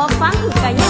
บ่ฟังกันยัง